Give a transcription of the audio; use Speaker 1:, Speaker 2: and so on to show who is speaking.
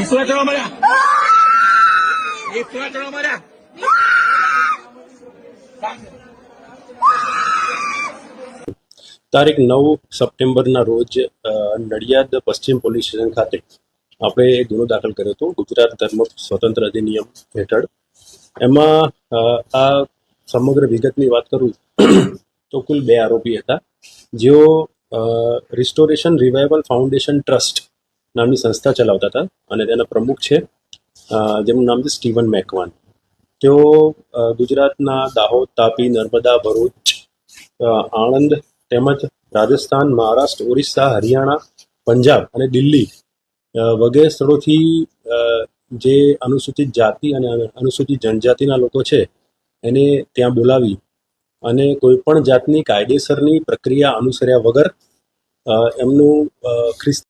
Speaker 1: ઈશ્વર
Speaker 2: તારીખ નવ સપ્ટેમ્બરના રોજ નડિયાદ પશ્ચિમ પોલીસ સ્ટેશન ખાતે આપણે ગુનો દાખલ કર્યો હતો, ગુજરાત ધર્મ સ્વતંત્ર અધિનિયમ હેઠળ. એમાં આ સમગ્ર વિગતની વાત કરું તો કુલ બે આરોપી હતા, જેઓ રિસ્ટોરેશન રિવાઇવલ ફાઉન્ડેશન ટ્રસ્ટ નામની સંસ્થા ચલાવતા હતા અને તેના પ્રમુખ છે જેનું નામ છે સ્ટીવન મેકવાન તેઓ ગુજરાતના દાહોદ, તાપી, નર્મદા, ભરૂચ આણંદ તેમજ રાજસ્થાન, મહારાષ્ટ્ર, ઓરિસ્સા, હરિયાણા, પંજાબ અને દિલ્હી વગેરે સ્થળોથી જે અનુસૂચિત જાતિ અને અનુસૂચિત જનજાતિના લોકો છે, એને ત્યાં બોલાવી અને કોઈ પણ જાતની કાયદેસરની પ્રક્રિયા અનુસર્યા વગર એમનું ખ્રિસ્ત